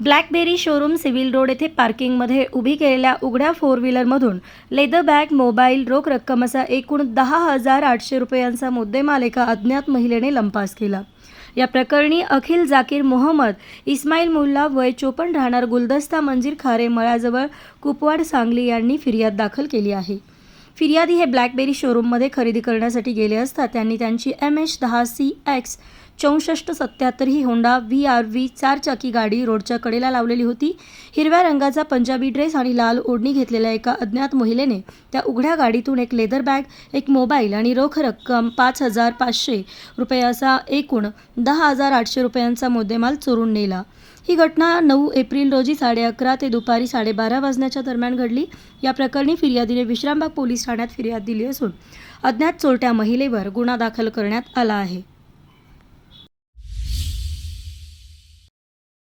Blackberry showroom civil road येथे पार्किंगमध्ये उभी केलेल्या उघड्या फोर व्हीलरमधून लेदर बॅग मोबाईल रोख रक्कम असा एकूण दहा हजार आठशे रुपयांचा मुद्देमाल एका अज्ञात महिलेने लंपास केला. या प्रकरणी अखिल जाकीर मोहम्मद इस्माईल मुल्ला वय चोपन्न राहणार गुलदस्ता मंजीर खारे मळाजवळ कुपवाड सांगली यांनी फिर्याद दाखल केली आहे. फिर्यादी हे ब्लॅकबेरी शोरूममध्ये खरेदी करण्यासाठी गेले असता त्यांनी त्यांची एम एच दहा सी एक्स चौसष्ट सत्याहत्तर ही होंडा व्ही आर व्ही चारचाकी गाडी रोडच्या कडेला लावलेली होती. हिरव्या रंगाचा पंजाबी ड्रेस आणि लाल ओढणी घेतलेल्या एका अज्ञात महिलेने त्या उघड्या गाडीतून एक लेदर बॅग एक मोबाईल आणि रोख रक्कम पाच हजार पाचशे रुपये असा एकूण दहा हजार आठशे रुपयांचा मुद्देमाल चोरून नेला. ही घटना नऊ एप्रिल रोजी साडे अकरा ते दुपारी साडेबारा वाजण्याच्या दरम्यान घडली. या प्रकरणी फिर्यादीने विश्रामबाग पोलीस ठाण्यात फिर्याद दिली असून अज्ञात चोरट्या महिलेवर गुन्हा दाखल करण्यात आला आहे.